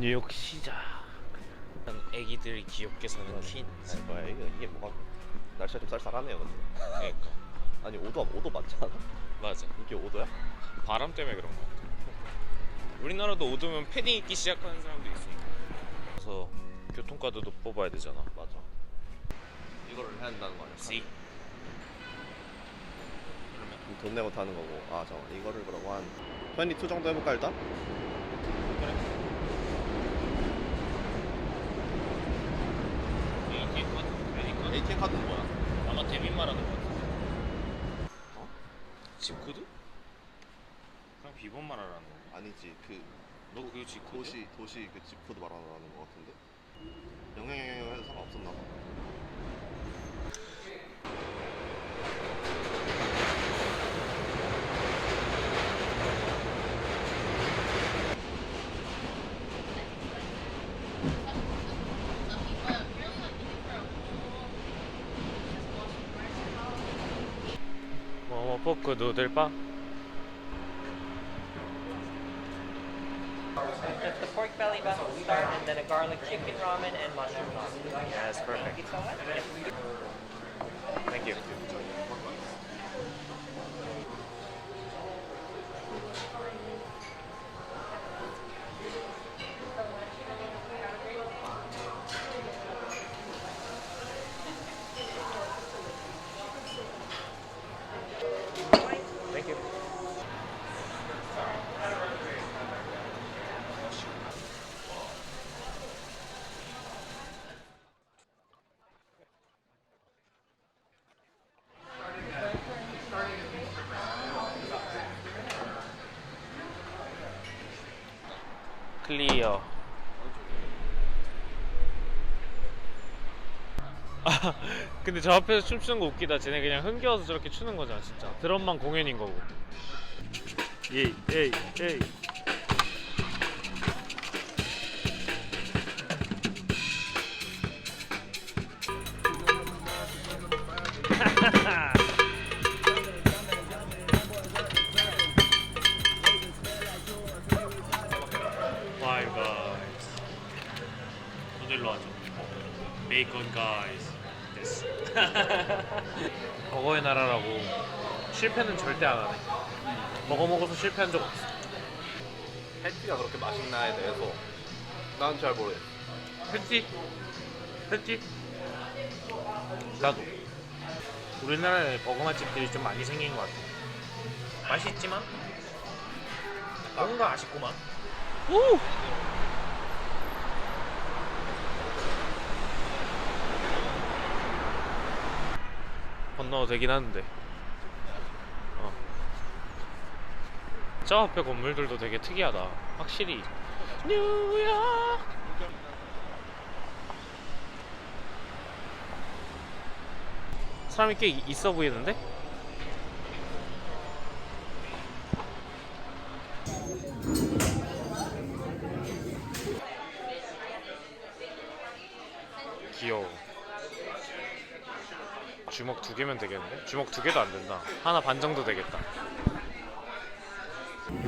뉴욕 시작. 애기들이 귀엽게 사는 퀸. 아니, 뭐야 이게, 이게 뭐가 날씨가 좀 쌀쌀하네요 근데 그러니까 아니 5도 5도 맞지 않아? 맞아. 이게 5도야? 바람 때문에 그런 거 같아. 우리나라도 오두면 패딩 입기 시작하는 사람도 있으니까. 그래서 교통카드도 뽑아야 되잖아. 맞아 이거를 해야 한다는 거 아니야? C. 그러면 돈 내고 타는 거고 아 잠깐만 이거를 그러고 한22 정도 해볼까 일단? ATM 카드, 크레딧 카드. ATM 카드는 뭐야? 아마 데뷔 말하는 거 같은데. 어? 집 코드? 그냥 비번 말하라는 거. 아니지 그 너 그거 집 코드? 도시 도시 그 집코드 말하는 거 같은데 영영영영 해도 상관없었나 봐뭐 포크 누들 바? Just the pork belly best to start, and then a garlic chicken ramen and mushroom ramen. that's perfect. Thank you so much. Thank you. 클리어. 아, 근데 저 앞에서 춤추는 거 웃기다. 쟤네 그냥 흥겨워서 저렇게 추는 거잖아, 진짜. 드럼만 공연인 거고. 예이, 예이, 예이. Five 버거의 나라라고 실패는 절대 안 하네. 버거 먹어서 실패한 적 없어. 패티가 그렇게 맛있나에 대해서 난 잘 모르겠어 했지? 했지? 나도. 우리나라에 버거 맛집들이 좀 많이 생긴 것 같아. 맛있지만 뭔가 아쉽구만. 오! 건너도 되긴 하는데. 어. 저 앞에 건물들도 되게 특이하다. 확실히. 뉴욕! 사람이 꽤 이- 있어 보이는데? 귀여워. 주먹 두 개면 되겠는데? 주먹 두 개도 안 된다. 하나 반 정도 되겠다.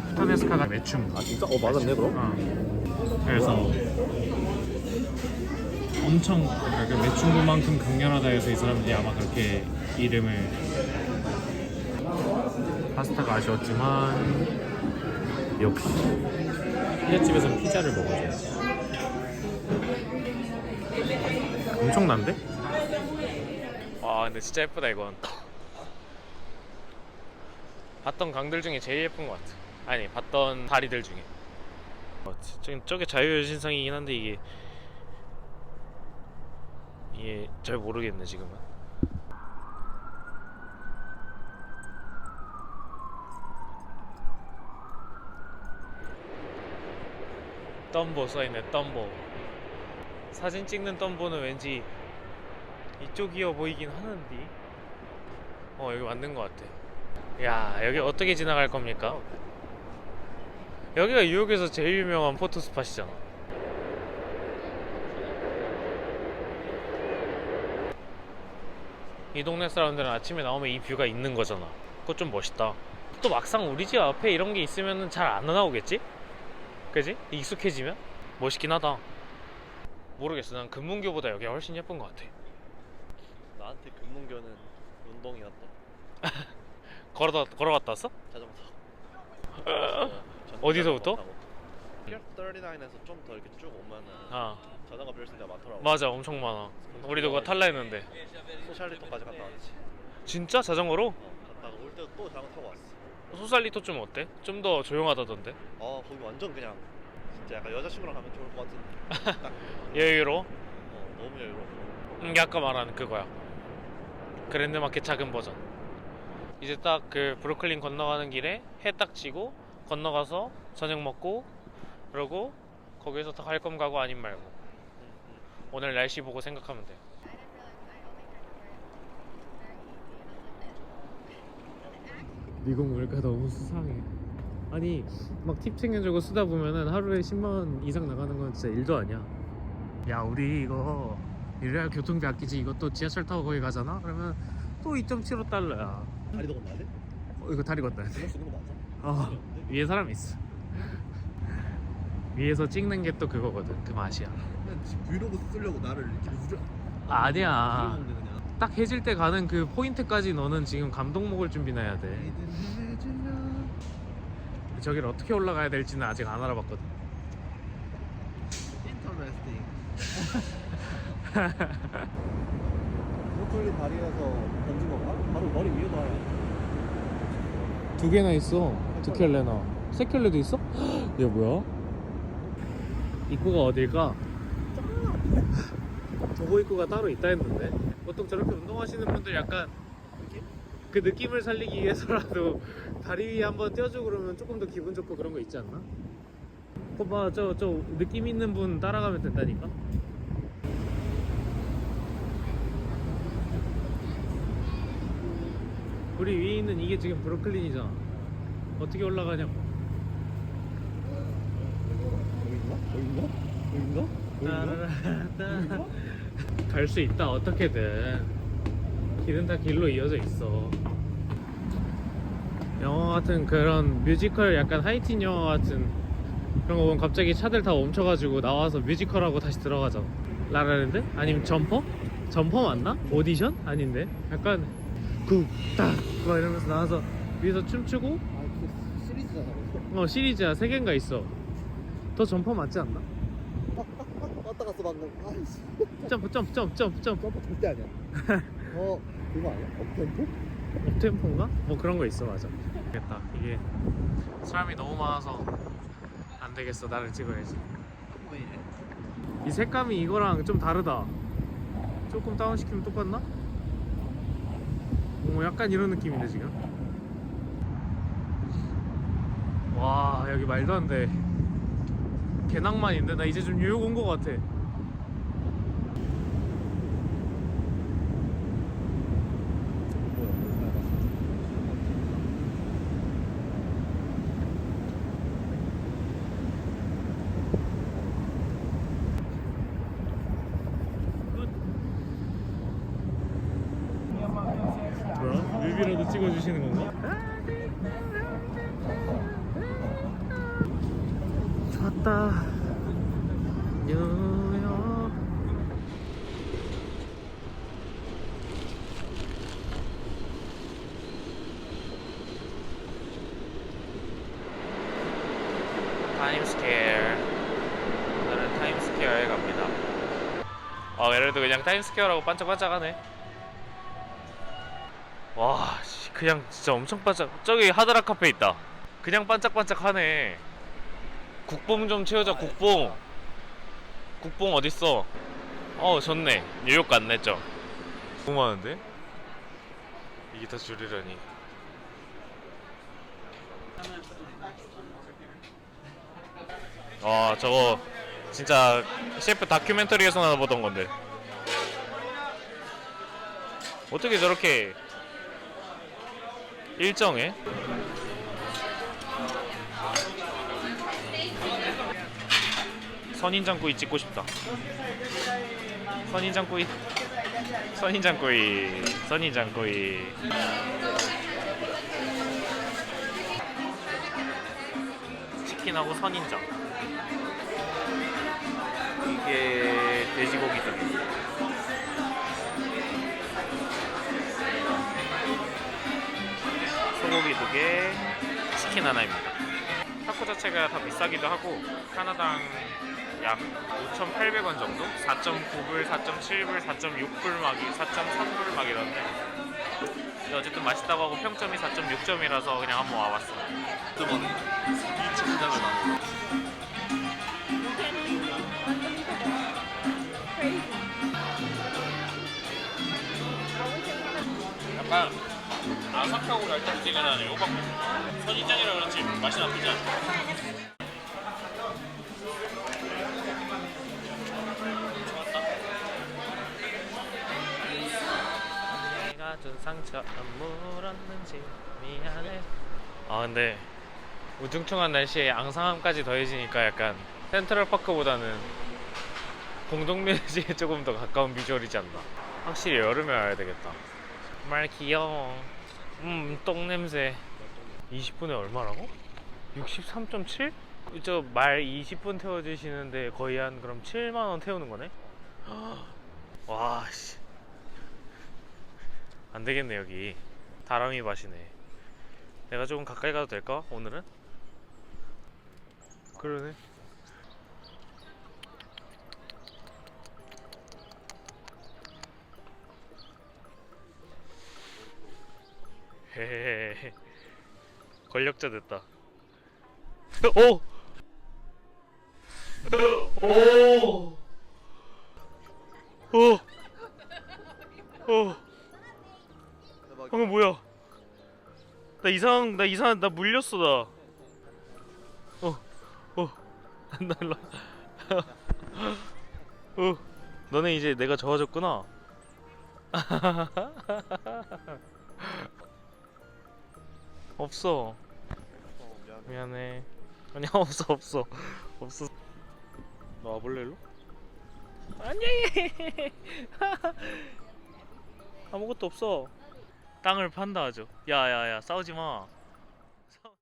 푸타네스카가 매춤. 아 진짜? 어 맞았네 그럼? 어. 그래서 엄청 그러니까 그 매춘부만큼 강렬하다 해서 이 사람들이 아마 그렇게 이름을 파스타가 아쉬웠지만 역시 피자집에서는 피자를 먹어줘야지 엄청난데? 와 근데 진짜 예쁘다 이건. 봤던 강들 중에 제일 예쁜 것 같아. 아니 봤던 다리들 중에. 어, 저게, 저게 자유여신상이긴 한데 이게 이게 잘 모르겠네 지금은. 덤보 써있네 덤보. 사진 찍는 덤보는 왠지 이쪽이어 보이긴 하는데 어 여기 맞는 것 같아 야 여기 어떻게 지나갈 겁니까? 여기가 뉴욕에서 제일 유명한 포토 스팟이잖아. 이 동네 사람들은 아침에 나오면 이 뷰가 있는 거잖아. 그거 좀 멋있다. 또 막상 우리 집 앞에 이런 게 있으면 잘 안 나오겠지? 그지? 익숙해지면? 멋있긴 하다. 모르겠어. 난 금문교보다 여기가 훨씬 예쁜 것 같아. 나한테 금문교는 운동이었다. 걸어 걸어갔다 왔어? 자전거 타고. 어디서부터? 피어 39에서 좀 더 이렇게 쭉 오면은 아 자전거 빌릴 데가 많더라고. 맞아 엄청 많아. 우리도 그거 탈라 했는데. 소셜리터까지 갔다 왔지. 진짜 자전거로? 어, 갔다가 올 때도 또 자전거 타고 왔어. 소살리토 좀 어때? 좀 더 조용하다던데. 어 거기 완전 그냥 진짜 약간 여자친구랑 가면 좋을 것 같은데. 딱, 여유로. 어 너무 여유로워. 음, 아까 말한 그거야. 그랜드마켓 작은 버전. 이제 딱 그 브루클린 건너가는 길에 해 딱 지고 건너가서 저녁 먹고 그러고 거기서 다갈 거면 가고 아님 말고 오늘 날씨 보고 생각하면 돼. 미국 물가 너무 수상해. 아니 막 팁 챙겨주고 쓰다 보면은 하루에 10만 원 이상 나가는 건 진짜 일도 아니야. 야 우리 이거 이래야 교통비 아끼지 이것도 지하철 타고 거기 가잖아? 그러면 또 2.75 달러야. 다리도 건너야 돼? 어, 이거 다리 건너야 돼. 거 맞아? 어, 위에 사람 있어. 위에서 찍는 게 또 그거거든. 그 맛이야. 지금 브이로그 쓰려고 나를 이렇게 누려. 아니야. 그냥. 딱 해질 때 가는 그 포인트까지 너는 지금 감동 먹을 준비나 해야 돼. 저길 어떻게 올라가야 될지는 아직 안 알아봤거든. 인터레스팅. 브로콜리 다리에서 던진 건가? 바로 머리 위에 놔요. 두 개나 있어. 두 켤레나. 세 켤레도 있어? 얘 뭐야? 입구가 어딜까? 도보 입구가 따로 있다 했는데 보통 저렇게 운동하시는 분들 약간 그 느낌을 살리기 위해서라도 다리 위에 한번 떼어주고 그러면 조금 더 기분 좋고 그런 거 있지 않나? 봐봐 저, 저 느낌 있는 분 따라가면 된다니까? 우리 위에 있는 이게 지금 브루클린이잖아 어떻게 올라가냐고 여긴가? 여긴가? 여긴가? 갈 수 있다 어떻게든 길은 다 길로 이어져 있어 영화 같은 그런 뮤지컬 약간 하이틴 영화 같은 그런 거 보면 갑자기 차들 다 멈춰가지고 나와서 뮤지컬하고 다시 들어가잖아 라라랜드? 아니면 점퍼? 점퍼 맞나? 오디션? 아닌데 약간 굿딱 막 이러면서 나와서 위에서 춤추고 아, 그 시리즈잖아. 어 시리즈야 세 개인가 있어 더 점퍼 맞지 않나? 왔다 갔어 방금. 아이씨. 점프 점프 점프 점프 점프 점프 절대 아니야. 어, 그거 아니야? 업템포? 업템포인가? 뭐 그런 거 있어 맞아 되겠다 이게 사람이 너무 많아서 안 되겠어 나를 찍어야지 왜 이래? 이 색감이 이거랑 좀 다르다 조금 다운시키면 똑같나? 뭐 약간 이런 느낌인데 지금. 와 여기 말도 안돼. 개낭만인데? 나 이제 좀 뉴욕 온 거 같아 뭐야? 뮤비라도 찍어주시는 건가? 좋았다. 뉴욕. 타임스퀘어. 오늘은 타임스퀘어에 갑니다. 아 얘네도 그냥 타임스퀘어라고 반짝반짝하네. 와, 씨, 그냥 진짜 엄청 반짝. 저기 하드락 카페 있다. 그냥 반짝반짝하네. 국뽕 좀 채우자, 국뽕. 국뽕 어딨어? 어, 좋네. 뉴욕 갔네, 좀. 너무 많은데? 이게 다 줄이라니. 아, 저거 진짜 셰프 다큐멘터리에서나 보던 건데. 어떻게 저렇게 일정에. 선인장구이 찍고 싶다. 선인장구이. 선인장구이. 선인장구이. 치킨하고 선인장. 이게 돼지고기죠 치킨 하나입니다. 타코 자체가 다 비싸기도 하고 하나당 약 5,800원 정도? 4.9불, 4.7불, 4.6불 막 4.3불 막 이런데 어쨌든 맛있다고 하고 평점이 4.6점이라서 그냥 한번 와봤어. 뜨거운 이 천장을 나눠. 아삭하고 날짝지근한 호박 선인장이라 그렇지 맛이 나쁘지 않아. 준 상처 안 물었는지 미안해. 아 근데 우중충한 날씨에 앙상함까지 더해지니까 약간 센트럴파크보다는 공동묘지에 조금 더 가까운 비주얼이지 않나. 확실히 여름에 와야 되겠다. 정말 귀여워. 음, 똥 냄새. 20분에 얼마라고? 63.7? 저 말 20분 태워주시는데 거의 한 그럼 7만 원 태우는 거네? 와 씨. 안 되겠네 여기. 다람이 밭이네. 내가 조금 가까이 가도 될까? 오늘은? 그러네. 헤헤헤. 권력자 됐다. 오! 오! 오! 오! 방금 뭐야? 나 이상, 나 이상, 나 물렸어 나. 어, 어, 나 일로. 어, 너네 이제 내가 좋아졌구나. 없어. 미안해. 아니야 없어 없어 없어. 너 와볼래 일로? 아니. 아무것도 없어. 땅을 판다 하죠. 야야야 싸우지 마.